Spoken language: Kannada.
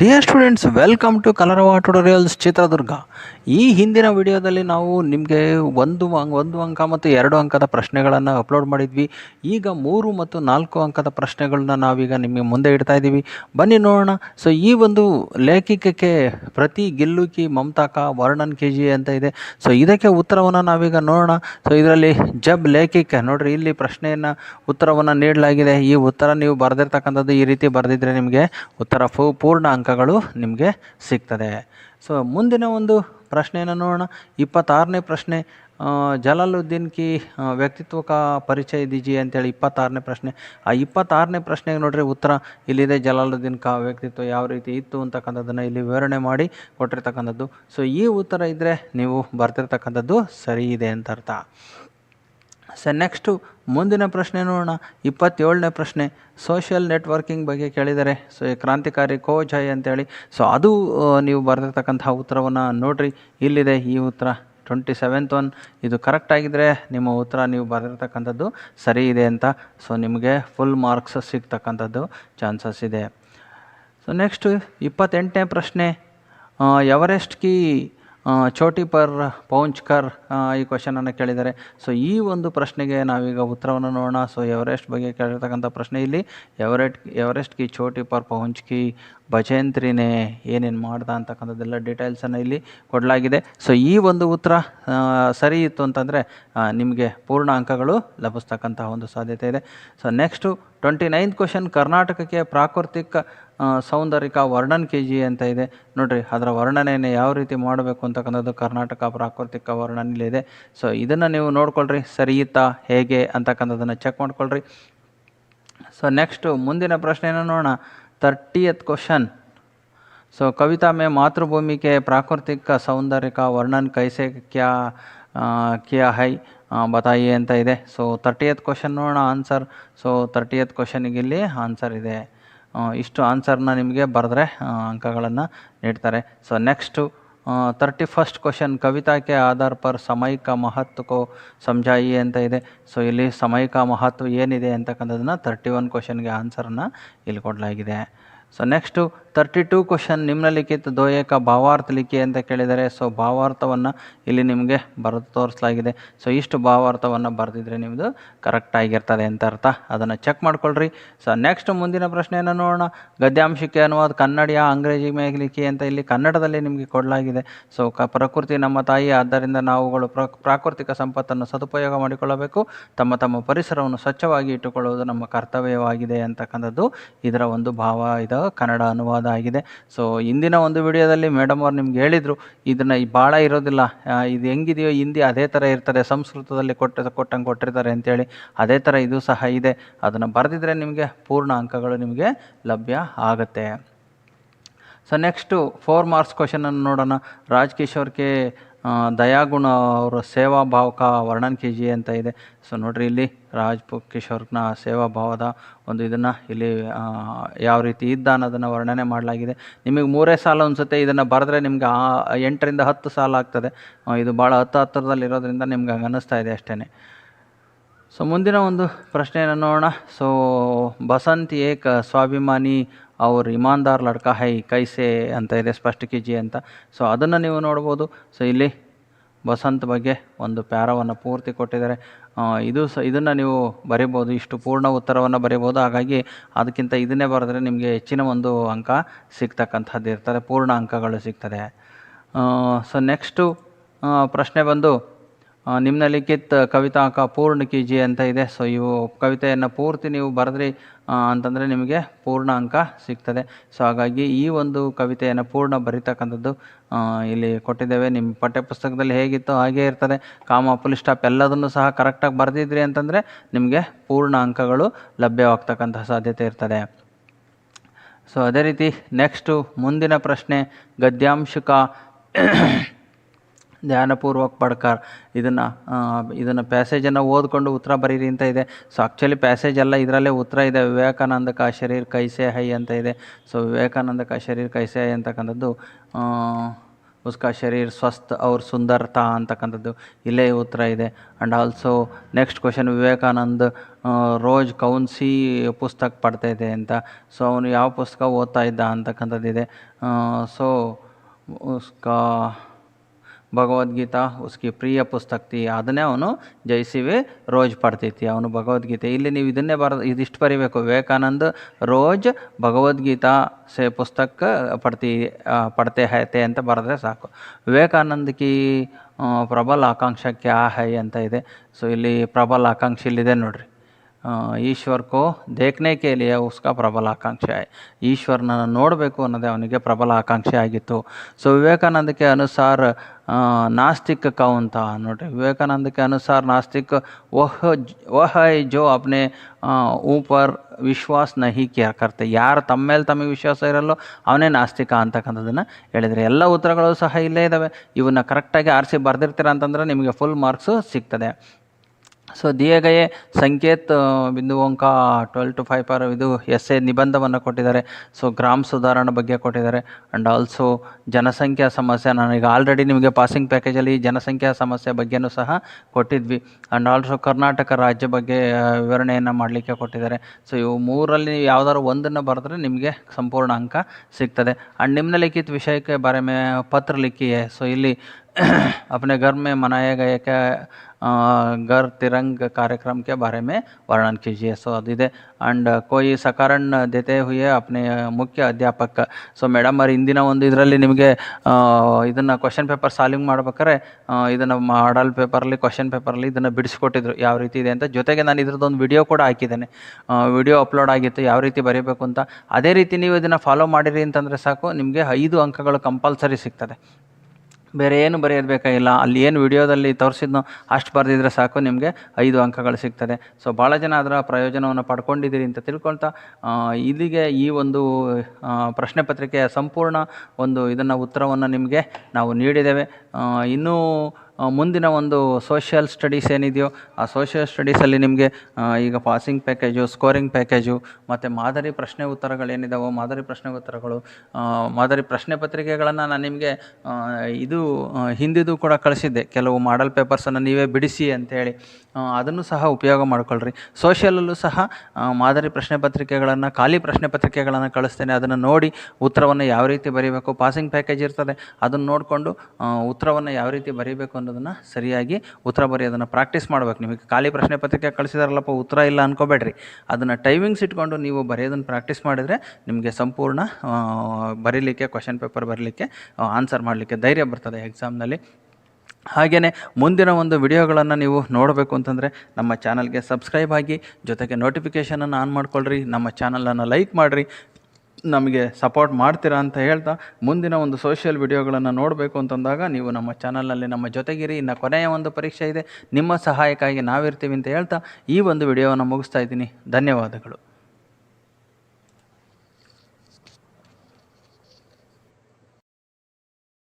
Dear students welcome to Kalarava tutorials Chitradurga ಈ ಹಿಂದಿನ ವಿಡಿಯೋದಲ್ಲಿ ನಾವು ನಿಮಗೆ ಒಂದು ಅಂಕ್, ಒಂದು ಅಂಕ ಮತ್ತು ಎರಡು ಅಂಕದ ಪ್ರಶ್ನೆಗಳನ್ನು ಅಪ್ಲೋಡ್ ಮಾಡಿದ್ವಿ. ಈಗ ಮೂರು ಮತ್ತು ನಾಲ್ಕು ಅಂಕದ ಪ್ರಶ್ನೆಗಳನ್ನ ನಾವೀಗ ನಿಮಗೆ ಮುಂದೆ ಇಡ್ತಾ ಇದ್ದೀವಿ. ಬನ್ನಿ ನೋಡೋಣ. ಸೊ ಈ ಒಂದು ಲೇಖಿಕಕ್ಕೆ ಪ್ರತಿ ಗಿಲ್ಲುಕಿ, ಮಮತಾಕ, ವರ್ಣನ್ ಕೆ ಜಿ ಅಂತ ಇದೆ. ಸೊ ಇದಕ್ಕೆ ಉತ್ತರವನ್ನು ನಾವೀಗ ನೋಡೋಣ. ಸೊ ಇದರಲ್ಲಿ ಜಬ್ ಲೇಖಿಕ, ನೋಡಿರಿ, ಇಲ್ಲಿ ಪ್ರಶ್ನೆಯನ್ನು ಉತ್ತರವನ್ನು ನೀಡಲಾಗಿದೆ. ಈ ಉತ್ತರ ನೀವು ಬರೆದಿರ್ತಕ್ಕಂಥದ್ದು ಈ ರೀತಿ ಬರೆದಿದ್ರೆ ನಿಮಗೆ ಉತ್ತರ ಪೂರ್ಣ ಅಂಕಗಳು ನಿಮಗೆ ಸಿಗ್ತದೆ. ಸೊ ಮುಂದಿನ ಒಂದು ಪ್ರಶ್ನೆಯನ್ನು ನೋಡೋಣ. ಇಪ್ಪತ್ತಾರನೇ ಪ್ರಶ್ನೆ ಜಲಾಲುದ್ದೀನ್ ಕಿ ವ್ಯಕ್ತಿತ್ವ ಕಾ ಪರಿಚಯ ದೀಜಿಯೆ ಅಂತೇಳಿ ಇಪ್ಪತ್ತಾರನೇ ಪ್ರಶ್ನೆ. ಆ ಇಪ್ಪತ್ತಾರನೇ ಪ್ರಶ್ನೆಗೆ ನೋಡ್ರಿ ಉತ್ತರ, ಇಲ್ಲಿದೆ ಜಲಾಲುದ್ದೀನ್ ಕ ವ್ಯಕ್ತಿತ್ವ ಯಾವ ರೀತಿ ಇತ್ತು ಅಂತಕ್ಕಂಥದ್ದನ್ನು ಇಲ್ಲಿ ವಿವರಣೆ ಮಾಡಿ ಕೊಟ್ಟಿರ್ತಕ್ಕಂಥದ್ದು. ಸೊ ಈ ಉತ್ತರ ಇದ್ದರೆ ನೀವು ಬರ್ತಿರ್ತಕ್ಕಂಥದ್ದು ಸರಿ ಇದೆ ಅಂತ ಅರ್ಥ. ಸೊ ನೆಕ್ಸ್ಟು ಮುಂದಿನ ಪ್ರಶ್ನೆ ನೋಡೋಣ. ಇಪ್ಪತ್ತೇಳನೇ ಪ್ರಶ್ನೆ. ಸೋಷಿಯಲ್ ನೆಟ್ವರ್ಕಿಂಗ್ ಬಗ್ಗೆ ಕೇಳಿದ್ದಾರೆ ಸೊ ಕ್ರಾಂತಿಕಾರಿ ಕೋ ಜಯ್ ಅಂತೇಳಿ. ಸೊ ಅದು ನೀವು ಬರೆದಿರ್ತಕ್ಕಂಥ ಉತ್ತರವನ್ನು ನೋಡಿರಿ. ಇಲ್ಲಿದೆ ಈ ಉತ್ತರ. ಟ್ವೆಂಟಿ ಸೆವೆಂತ್ ಒನ್ ಇದು ಕರೆಕ್ಟ್ ಆಗಿದ್ದರೆ ನಿಮ್ಮ ಉತ್ತರ ನೀವು ಬರೆದಿರ್ತಕ್ಕಂಥದ್ದು ಸರಿ ಇದೆ ಅಂತ. ಸೊ ನಿಮಗೆ ಫುಲ್ ಮಾರ್ಕ್ಸ್ ಸಿಗ್ತಕ್ಕಂಥದ್ದು ಚಾನ್ಸಸ್ ಇದೆ. ಸೊ ನೆಕ್ಸ್ಟು ಇಪ್ಪತ್ತೆಂಟನೇ ಪ್ರಶ್ನೆ. ಎವರೆಸ್ಟ್ ಕಿ ಚೋಟಿ ಪರ್, ಪೌಂಚ್ ಕರ್ ಈ ಕ್ವಶನನ್ನು ಕೇಳಿದ್ದಾರೆ. ಸೊ ಈ ಒಂದು ಪ್ರಶ್ನೆಗೆ ನಾವೀಗ ಉತ್ತರವನ್ನು ನೋಡೋಣ. ಸೊ ಎವರೆಸ್ಟ್ ಬಗ್ಗೆ ಕೇಳಿರ್ತಕ್ಕಂಥ ಪ್ರಶ್ನೆ ಇಲ್ಲಿ. ಎವರೆಟ್ ಎವರೆಸ್ಟ್ ಕಿ ಚೋಟಿ ಪರ್, ಪೌಂಚ್ ಕಿ ಭಜೇಂತ್ರಿನೇ ಏನೇನು ಮಾಡ್ದ ಅಂತಕ್ಕಂಥದ್ದೆಲ್ಲ ಡೀಟೇಲ್ಸನ್ನು ಇಲ್ಲಿ ಕೊಡಲಾಗಿದೆ. ಸೊ ಈ ಒಂದು ಉತ್ತರ ಸರಿ ಇತ್ತು ಅಂತಂದರೆ ನಿಮಗೆ ಪೂರ್ಣ ಅಂಕಗಳು ಲಭಿಸ್ತಕ್ಕಂತಹ ಒಂದು ಸಾಧ್ಯತೆ ಇದೆ. So next twenty ninth question ಕರ್ನಾಟಕಕ್ಕೆ ಪ್ರಾಕೃತಿಕ ಸೌಂದರ್ಯಿಕ ವರ್ಣನ್ ಕೆ ಜಿ ಅಂತ ಇದೆ. ನೋಡಿರಿ, ಅದರ ವರ್ಣನೆಯನ್ನು ಯಾವ ರೀತಿ ಮಾಡಬೇಕು ಅಂತಕ್ಕಂಥದ್ದು ಕರ್ನಾಟಕ ಪ್ರಾಕೃತಿಕ ವರ್ಣನೆಯಲ್ಲಿದೆ ಸೊ ಇದನ್ನು ನೀವು ನೋಡ್ಕೊಳ್ರಿ, ಸರಿ ಇತ್ತಾ, ಹೇಗೆ ಅಂತಕ್ಕಂಥದ್ದನ್ನು ಚೆಕ್ ಮಾಡ್ಕೊಳ್ರಿ. ಸೊ ನೆಕ್ಸ್ಟು ಮುಂದಿನ ಪ್ರಶ್ನೆಯನ್ನು ನೋಡೋಣ. ತರ್ಟಿಯತ್ ಕ್ವಶನ್ ಸೊ कविता में मातृभूमि के प्राकृतिक सौंदर्य का वर्णन कैसे क्या आ, किया है ಆ, बताइए ಅಂತ ಇದೆ ಸೊ ತರ್ಟಿಯತ್ ಕ್ವಶನ್ ನೋಡೋಣ ಆನ್ಸರ್ ಸೊ ತರ್ಟಿಯತ್ ಕ್ವಶನಿಗೆ ಇಲ್ಲಿ ಆನ್ಸರ್ ಇದೆ ಆ, ಇಷ್ಟು ಆನ್ಸರ್ನ ನಿಮಗೆ ಬರೆದ್ರೆ ಅಂಕಗಳನ್ನು ನೀಡ್ತಾರೆ so next thirty first question ಕವಿತಾಕ್ಕೆ ಆಧಾರ್ ಪರ್ ಸಮಯಿಕ ಮಹತ್ವ ಸಮಜಾಯಿ ಅಂತ ಇದೆ. ಸೊ ಇಲ್ಲಿ ಸಮಯಿಕ ಮಹತ್ವ ಏನಿದೆ ಅಂತಕ್ಕಂಥದ್ದನ್ನು ತರ್ಟಿ ಒನ್ ಕ್ವಶನ್ಗೆ ಆನ್ಸರನ್ನು ಇಲ್ಲಿ ಕೊಡಲಾಗಿದೆ. So next thirty two question ನಿಮ್ನಲಿಖಿತ ದೋಯಕ ಭಾವಾರ್ಥ ಲಿಖಿ ಅಂತ ಕೇಳಿದರೆ ಸೊ ಭಾವಾರ್ಥವನ್ನು ಇಲ್ಲಿ ನಿಮಗೆ ಬರೆದು ತೋರಿಸಲಾಗಿದೆ. ಸೊ ಇಷ್ಟು ಭಾವಾರ್ಥವನ್ನು ಬರೆದಿದ್ರೆ ನಿಮ್ಮದು ಕರೆಕ್ಟ್ ಆಗಿರ್ತದೆ ಅಂತ ಅರ್ಥ. ಅದನ್ನು ಚೆಕ್ ಮಾಡ್ಕೊಳ್ರಿ. ಸೊ ನೆಕ್ಸ್ಟ್ ಮುಂದಿನ ಪ್ರಶ್ನೆಯನ್ನು ನೋಡೋಣ. ಗದ್ಯಾಂಶಕ್ಕೆ ಅನುವಾದ ಕನ್ನಡಿಯ ಅಂಗ್ರೇಜಿ ಲಿಖಿ ಅಂತ ಇಲ್ಲಿ ಕನ್ನಡದಲ್ಲಿ ನಿಮಗೆ ಕೊಡಲಾಗಿದೆ. ಸೊ ಕ ಪ್ರಕೃತಿ ನಮ್ಮ ತಾಯಿ, ಆದ್ದರಿಂದ ನಾವುಗಳು ಪ್ರ ಪ್ರಾಕೃತಿಕ ಸಂಪತ್ತನ್ನು ಸದುಪಯೋಗ ಮಾಡಿಕೊಳ್ಳಬೇಕು. ತಮ್ಮ ತಮ್ಮ ಪರಿಸರವನ್ನು ಸ್ವಚ್ಛವಾಗಿ ಇಟ್ಟುಕೊಳ್ಳುವುದು ನಮ್ಮ ಕರ್ತವ್ಯವಾಗಿದೆ ಅಂತಕ್ಕಂಥದ್ದು ಇದರ ಒಂದು ಭಾವ ಇದು ಕನ್ನಡ ಅನುವಾದ ಆಗಿದೆ. ಸೊ ಇಂದಿನ ಒಂದು ವಿಡಿಯೋದಲ್ಲಿ ಮೇಡಮ್ ಅವ್ರು ನಿಮ್ಗೆ ಹೇಳಿದರು ಇದನ್ನು ಭಾಳ ಇರೋದಿಲ್ಲ ಇದು ಹೆಂಗಿದೆಯೋ ಹಿಂದಿ ಅದೇ ಥರ ಇರ್ತಾರೆ ಸಂಸ್ಕೃತದಲ್ಲಿ ಕೊಟ್ಟ ಕೊಟ್ಟಂಗೆ ಕೊಟ್ಟಿರ್ತಾರೆ ಅಂತೇಳಿ ಅದೇ ಥರ ಇದು ಸಹ ಇದೆ. ಅದನ್ನು ಬರೆದಿದ್ರೆ ನಿಮಗೆ ಪೂರ್ಣ ಅಂಕಗಳು ನಿಮಗೆ ಲಭ್ಯ ಆಗುತ್ತೆ. ಸೊ ನೆಕ್ಸ್ಟು ಫೋರ್ ಮಾರ್ಕ್ಸ್ ಕ್ವಶನನ್ನು ನೋಡೋಣ. ರಾಜ್ ಕಿಶೋರ್ಗೆ ಆ, ದಯಾಗುಣ ಅವರ ಸೇವಾ ಭಾವಕ ವರ್ಣನ್ ಕೆ ಜಿ ಅಂತ ಇದೆ. ಸೊ ನೋಡಿರಿ ಇಲ್ಲಿ ರಾಜ್ ಕಿಶೋರ್ನ ಸೇವಾ ಭಾವದ ಒಂದು ಇದನ್ನು ಇಲ್ಲಿ ಯಾವ ರೀತಿ ಇದ್ದ ಅನ್ನೋದನ್ನು ವರ್ಣನೆ ಮಾಡಲಾಗಿದೆ. ನಿಮಗೆ ಮೂರೇ ಸಾಲ ಅನಿಸುತ್ತೆ. ಇದನ್ನು ಬರೆದ್ರೆ ನಿಮ್ಗೆ ಎಂಟರಿಂದ ಹತ್ತು ಸಾಲ ಆಗ್ತದೆ. ಇದು ಭಾಳ ಹತ್ತು ಹತ್ತಿರದಲ್ಲಿರೋದ್ರಿಂದ ನಿಮ್ಗೆ ಹಂಗೆ ಅನ್ನಿಸ್ತಾ ಇದೆ ಅಷ್ಟೇ ಸೊ ಮುಂದಿನ ಒಂದು ಪ್ರಶ್ನೆಯನ್ನು ನೋಡೋಣ. ಸೊ ಬಸಂತ್ ಏಕ್ ಸ್ವಾಭಿಮಾನಿ ಅವ್ರ ಇಮಾನ್ದಾರ್ ಲಡ್ಕ ಹೈ ಕೈಸೆ ಅಂತ ಇದೆ, ಸ್ಪಷ್ಟ ಕೆ ಜಿ ಅಂತ. ಸೊ ಅದನ್ನು ನೀವು ನೋಡ್ಬೋದು. ಸೊ ಇಲ್ಲಿ ಬಸಂತ್ ಬಗ್ಗೆ ಒಂದು ಪ್ಯಾರವನ್ನು ಪೂರ್ತಿ ಕೊಟ್ಟಿದ್ದಾರೆ. ಇದು ಸ, ಇದನ್ನು ನೀವು ಬರಿಬೋದು, ಇಷ್ಟು ಪೂರ್ಣ ಉತ್ತರವನ್ನು ಬರಿಬೋದು. ಹಾಗಾಗಿ ಅದಕ್ಕಿಂತ ಇದನ್ನೇ ಬರೆದ್ರೆ ನಿಮಗೆ ಹೆಚ್ಚಿನ ಒಂದು ಅಂಕ ಸಿಗ್ತಕ್ಕಂಥದ್ದು ಇರ್ತದೆ ಪೂರ್ಣ ಅಂಕಗಳು ಸಿಗ್ತದೆ. ಸೊ ನೆಕ್ಸ್ಟು ಪ್ರಶ್ನೆ ಬಂದು ಆ, ನಿಮ್ನಲಿಖಿತ್ ಕವಿತಾ ಅಂಕ ಪೂರ್ಣ ಕೆ ಜಿ ಅಂತ ಇದೆ. ಸೊ ಇವು ಕವಿತೆಯನ್ನು ಪೂರ್ತಿ ನೀವು ಬರೆದ್ರಿ ಅಂತಂದರೆ ನಿಮಗೆ ಪೂರ್ಣ ಅಂಕ ಸಿಗ್ತದೆ. ಸೊ ಹಾಗಾಗಿ ಈ ಒಂದು ಕವಿತೆಯನ್ನು ಪೂರ್ಣ ಬರಿತಕ್ಕಂಥದ್ದು ಇಲ್ಲಿ ಕೊಟ್ಟಿದ್ದೇವೆ. ನಿಮ್ಮ ಪಠ್ಯಪುಸ್ತಕದಲ್ಲಿ ಹೇಗಿತ್ತು ಹಾಗೇ ಇರ್ತದೆ. ಕಾಮ ಫುಲ್ ಸ್ಟಾಪ್ ಎಲ್ಲದನ್ನು ಸಹ ಕರೆಕ್ಟಾಗಿ ಬರೆದಿದ್ರಿ ಅಂತಂದರೆ ನಿಮಗೆ ಪೂರ್ಣ ಅಂಕಗಳು ಲಭ್ಯವಾಗ್ತಕ್ಕಂತಹ ಸಾಧ್ಯತೆ ಇರ್ತದೆ. ಸೊ ಅದೇ ರೀತಿ ನೆಕ್ಸ್ಟು ಮುಂದಿನ ಪ್ರಶ್ನೆ ಗದ್ಯಾಂಶಕ ಧ್ಯಾನಪೂರ್ವಕ್ ಪಡ್ಕಾರ್. ಇದನ್ನು ಇದನ್ನು ಪ್ಯಾಸೇಜನ್ನು ಓದ್ಕೊಂಡು ಉತ್ತರ ಬರೀರಿ ಅಂತ ಇದೆ. ಸೊ ಆ್ಯಕ್ಚುಲಿ ಪ್ಯಾಸೇಜ್ ಎಲ್ಲ ಇದರಲ್ಲೇ ಉತ್ತರ ಇದೆ. ವಿವೇಕಾನಂದ ಕಾ ಶರೀರ್ ಕೈಸೆ ಹೈ ಅಂತ ಇದೆ. ಸೊ ವಿವೇಕಾನಂದ ಕ ಶರೀರ್ ಕೈಸೆ ಹೈ ಅಂತಕ್ಕಂಥದ್ದು ಉಸ್ಕಾ ಶರೀರ್ ಸ್ವಸ್ಥ ಅವ್ರ ಸುಂದರತಾ ಅಂತಕ್ಕಂಥದ್ದು ಇಲ್ಲೇ ಉತ್ತರ ಇದೆ. And also next question Vivekanand rose ಕೌನ್ಸಿ ಪುಸ್ತಕ ಪಡ್ತಾ ಇದೆ ಅಂತ. ಸೊ ಅವನು ಯಾವ ಪುಸ್ತಕ ಓದ್ತಾ ಇದ್ದ ಅಂತಕ್ಕಂಥದ್ದಿದೆ. ಸೊ ಉಸ್ಕಾ ಭಗವದ್ಗೀತಾ, ಉಸ್ಕಿ ಪ್ರಿಯ ಪುಸ್ತಕ ತಿ ಅದನ್ನೇ ಅವನು ಜಯಿಸಿವೆ ರೋಜ್ ಪಡ್ತೈತಿ. ಅವನು ಭಗವದ್ಗೀತೆ. ಇಲ್ಲಿ ನೀವು ಇದನ್ನೇ ಬರ ಇದಿಷ್ಟು ಬರಿಬೇಕು. ವಿವೇಕಾನಂದ್ ರೋಜ್ ಭಗವದ್ಗೀತಾ ಸೆ ಪುಸ್ತಕ ಪಡ್ತಿ ಪಡ್ತೆ ಹೈತೆ ಅಂತ ಬರೆದ್ರೆ ಸಾಕು. ವಿವೇಕಾನಂದ್ ಕಿ ಪ್ರಬಲ ಆಕಾಂಕ್ಷ ಕ್ಯಾ ಹೈ ಅಂತ ಇದೆ. ಸೊ ಇಲ್ಲಿ ಪ್ರಬಲ ಆಕಾಂಕ್ಷೆ ಇಲ್ಲಿದೆ ನೋಡ್ರಿ. ಈಶ್ವರ್ ಕೋ ದೇಖ್ನೆ ಕೆ ಉಸ್ಕಾ ಪ್ರಬಲ ಆಕಾಂಕ್ಷೆ ಆಯ್. ಈಶ್ವರನ ನೋಡಬೇಕು ಅನ್ನೋದೇ ಅವನಿಗೆ ಪ್ರಬಲ ಆಕಾಂಕ್ಷೆ ಆಗಿತ್ತು. ಸೊ ವಿವೇಕಾನಂದಕ್ಕೆ ಅನುಸಾರ ನಾಸ್ತಿಕ ಕೌಂತ ನೋಡ್ರಿ. ವಿವೇಕಾನಂದಕ್ಕೆ ಅನುಸಾರ ನಾಸ್ತಿಕ್ ವಹ ವಹ ಜೋ ಅಪ್ನೆ ಊಪರ್ ವಿಶ್ವಾಸ ನಹಿ ಕ್ಯಾ ಕರ್ತೆ. ಯಾರು ತಮ್ಮ ಮೇಲೆ ತಮಗೆ ವಿಶ್ವಾಸ ಇರಲ್ಲೋ ಅವನೇ ನಾಸ್ತಿಕ ಅಂತಕ್ಕಂಥದ್ದನ್ನು ಹೇಳಿದರೆ. ಎಲ್ಲ ಉತ್ತರಗಳು ಸಹ ಇಲ್ಲೇ ಇದ್ದಾವೆ ಇವನ್ನ ಕರೆಕ್ಟಾಗಿ ಆರಿಸಿ ಬರೆದಿರ್ತೀರ ಅಂತಂದರೆ ನಿಮಗೆ ಫುಲ್ ಮಾರ್ಕ್ಸು ಸಿಗ್ತದೆ. ಸೊ ದಿಯೇ ಗಯೆ ಸಂಕೇತ್ ಬಿಂದು ಬಿಂದುವೋಂ ಕಾ ಟ್ವೆಲ್ ಟು ಫೈವ್ ಪರ್ ಇದು ಎಸ್ ಎ ನಿಬಂಧವನ್ನು ಕೊಟ್ಟಿದ್ದಾರೆ ಸೊ ಗ್ರಾಮ ಸುಧಾರಣೆ ಬಗ್ಗೆ ಕೊಟ್ಟಿದ್ದಾರೆ ಆ್ಯಂಡ್ ಆಲ್ಸೋ ಜನಸಂಖ್ಯಾ ಸಮಸ್ಯೆ ನಾನೀಗ ಆಲ್ರೆಡಿ ನಿಮಗೆ ಪಾಸಿಂಗ್ ಪ್ಯಾಕೇಜಲ್ಲಿ ಜನಸಂಖ್ಯಾ ಸಮಸ್ಯೆ ಬಗ್ಗೆನೂ ಸಹ ಕೊಟ್ಟಿದ್ವಿ ಆ್ಯಂಡ್ ಆಲ್ಸೋ ಕರ್ನಾಟಕ ರಾಜ್ಯ ಬಗ್ಗೆ ವಿವರಣೆಯನ್ನು ಮಾಡಲಿಕ್ಕೆ ಕೊಟ್ಟಿದ್ದಾರೆ ಸೊ ಇವು ಮೂರಲ್ಲಿ ಯಾವ್ದಾದ್ರು ಒಂದನ್ನು ಬರೆದ್ರೆ ನಿಮಗೆ ಸಂಪೂರ್ಣ ಅಂಕ ಸಿಗ್ತದೆ ಆ್ಯಂಡ್ ನಿಮ್ನಲಿಖಿತ ವಿಷಯಕ್ಕೆ ಬಾರೆ ಮೇ ಪತ್ರ ಲಿಖಿಯೇ ಸೊ ಇಲ್ಲಿ अपने घर में मनाए गए क्या ಆ, घर तिरंग कार्यक्रम के बारे में वर्णन कीजिए ಸೊ ಅದಿದೆ ಆ್ಯಂಡ್ ಕೋಯಿ ಸಕಾರಣ ದೇತೆ ಹುಯೆ ಅಪ್ನೆ ಮುಖ್ಯ ಅಧ್ಯಾಪಕ ಸೊ ಮೇಡಮ್ ಅವ್ರು ಇಂದಿನ ಒಂದು ಇದರಲ್ಲಿ ನಿಮಗೆ ಇದನ್ನು ಕ್ವಶನ್ ಪೇಪರ್ ಸಾಲ್ವಿಂಗ್ ಮಾಡ್ಬೇಕಾದ್ರೆ ಇದನ್ನು ಮಾಡಲ್ ಪೇಪರಲ್ಲಿ ಕ್ವಶನ್ ಪೇಪರಲ್ಲಿ ಇದನ್ನು ಬಿಡಿಸ್ಕೊಟ್ಟಿದ್ರು ಯಾವ ರೀತಿ ಇದೆ ಅಂತ ಜೊತೆಗೆ ನಾನು ಇದ್ರದ್ದೊಂದು ವಿಡಿಯೋ ಕೂಡ ಹಾಕಿದ್ದೇನೆ ವಿಡಿಯೋ ಅಪ್ಲೋಡ್ ಆಗಿತ್ತು ಯಾವ ರೀತಿ ಬರೀಬೇಕು ಅಂತ ಅದೇ ರೀತಿ ನೀವು ಇದನ್ನು ಫಾಲೋ ಮಾಡಿರಿ ಅಂತಂದರೆ ಸಾಕು ನಿಮಗೆ ಐದು ಅಂಕಗಳು ಕಂಪಲ್ಸರಿ ಸಿಗ್ತದೆ ಬೇರೆ ಏನು ಬರೆಯೋದು ಬೇಕಾಗಿಲ್ಲ. ಅಲ್ಲಿ ಏನು ವಿಡಿಯೋದಲ್ಲಿ ತೋರಿಸಿದ್ನೋ ಅಷ್ಟು ಬರೆದಿದ್ರೆ ಸಾಕು, ನಿಮಗೆ ಐದು ಅಂಕಗಳು ಸಿಗ್ತದೆ. ಸೊ ಭಾಳ ಜನ ಅದರ ಪ್ರಯೋಜನವನ್ನು ಪಡ್ಕೊಂಡಿದ್ದೀರಿ ಅಂತ ತಿಳ್ಕೊಳ್ತಾ ಇಲ್ಲಿಗೆ ಈ ಒಂದು ಪ್ರಶ್ನೆ ಪತ್ರಿಕೆಯ ಸಂಪೂರ್ಣ ಒಂದು ಇದನ್ನು ಉತ್ತರವನ್ನು ನಿಮಗೆ ನಾವು ನೀಡಿದ್ದೇವೆ. ಇನ್ನೂ ಮುಂದಿನ ಒಂದು ಸೋಷಿಯಲ್ ಸ್ಟಡೀಸ್ ಏನಿದೆಯೋ, ಆ ಸೋಷಿಯಲ್ ಸ್ಟಡೀಸಲ್ಲಿ ನಿಮಗೆ ಈಗ ಪಾಸಿಂಗ್ ಪ್ಯಾಕೇಜು ಸ್ಕೋರಿಂಗ್ ಪ್ಯಾಕೇಜು ಮತ್ತು ಮಾದರಿ ಪ್ರಶ್ನೆ ಉತ್ತರಗಳೇನಿದಾವೋ ಮಾದರಿ ಪ್ರಶ್ನೆ ಉತ್ತರಗಳು ಮಾದರಿ ಪ್ರಶ್ನೆ ಪತ್ರಿಕೆಗಳನ್ನು ನಾನು ನಿಮಗೆ ಇದು ಹಿಂದಿದು ಕೂಡ ಕಳಿಸಿದ್ದೆ. ಕೆಲವು ಮಾಡಲ್ ಪೇಪರ್ಸನ್ನು ನೀವೇ ಬಿಡಿಸಿ ಅಂತೇಳಿ ಅದನ್ನು ಸಹ ಉಪಯೋಗ ಮಾಡ್ಕೊಳ್ರಿ. ಸೋಷಿಯಲಲ್ಲೂ ಸಹ ಮಾದರಿ ಪ್ರಶ್ನೆ ಪತ್ರಿಕೆಗಳನ್ನು, ಖಾಲಿ ಪ್ರಶ್ನೆ ಪತ್ರಿಕೆಗಳನ್ನು ಕಳಿಸ್ತೇನೆ. ಅದನ್ನು ನೋಡಿ ಉತ್ತರವನ್ನು ಯಾವ ರೀತಿ ಬರೀಬೇಕು ಪಾಸಿಂಗ್ ಪ್ಯಾಕೇಜ್ ಇರ್ತದೆ, ಅದನ್ನು ನೋಡಿಕೊಂಡು ಉತ್ತರವನ್ನು ಯಾವ ರೀತಿ ಬರೀಬೇಕು ಅನ್ನೋದನ್ನು ಸರಿಯಾಗಿ ಉತ್ತರ ಬರೆಯೋದನ್ನು ಪ್ರಾಕ್ಟೀಸ್ ಮಾಡ್ಬೇಕು. ನಿಮಗೆ ಖಾಲಿ ಪ್ರಶ್ನೆ ಪತ್ರಿಕೆ ಕಳಿಸಿದಾರಲ್ಲಪ್ಪ, ಉತ್ತರ ಇಲ್ಲ ಅನ್ಕೋಬೇಡ್ರಿ. ಅದನ್ನು ಟೈಮಿಂಗ್ಸ್ ಇಟ್ಕೊಂಡು ನೀವು ಬರೆಯೋದನ್ನು ಪ್ರಾಕ್ಟೀಸ್ ಮಾಡಿದರೆ ನಿಮಗೆ ಸಂಪೂರ್ಣ ಬರೀಲಿಕ್ಕೆ ಕ್ವಶನ್ ಪೇಪರ್ ಬರಲಿಕ್ಕೆ ಆನ್ಸರ್ ಮಾಡಲಿಕ್ಕೆ ಧೈರ್ಯ ಬರ್ತದೆ ಎಕ್ಸಾಮ್ನಲ್ಲಿ ಹಾಗೆಯೇ ಮುಂದಿನ ಒಂದು ವಿಡಿಯೋಗಳನ್ನು ನೀವು ನೋಡಬೇಕು ಅಂತಂದರೆ ನಮ್ಮ ಚಾನಲ್ಗೆ ಸಬ್ಸ್ಕ್ರೈಬ್ ಆಗಿ, ಜೊತೆಗೆ ನೋಟಿಫಿಕೇಷನನ್ನು ಆನ್ ಮಾಡ್ಕೊಳ್ರಿ. ನಮ್ಮ ಚಾನಲನ್ನು ಲೈಕ್ ಮಾಡಿರಿ. ನಮಗೆ ಸಪೋರ್ಟ್ ಮಾಡ್ತೀರಾ ಅಂತ ಹೇಳ್ತಾ ಮುಂದಿನ ಒಂದು ಸೋಷಿಯಲ್ ವಿಡಿಯೋಗಳನ್ನು ನೋಡಬೇಕು ಅಂತಂದಾಗ ನೀವು ನಮ್ಮ ಚಾನಲ್ನಲ್ಲಿ ನಮ್ಮ ಜೊತೆಗಿರಿ. ಇನ್ನು ಕೊನೆಯ ಒಂದು ಪರೀಕ್ಷೆ ಇದೆ. ನಿಮ್ಮ ಸಹಾಯಕ್ಕಾಗಿ ನಾವಿರ್ತೀವಿ ಅಂತ ಹೇಳ್ತಾ ಈ ಒಂದು ವಿಡಿಯೋವನ್ನು ಮುಗಿಸ್ತಾ ಇದ್ದೀನಿ. ಧನ್ಯವಾದಗಳು.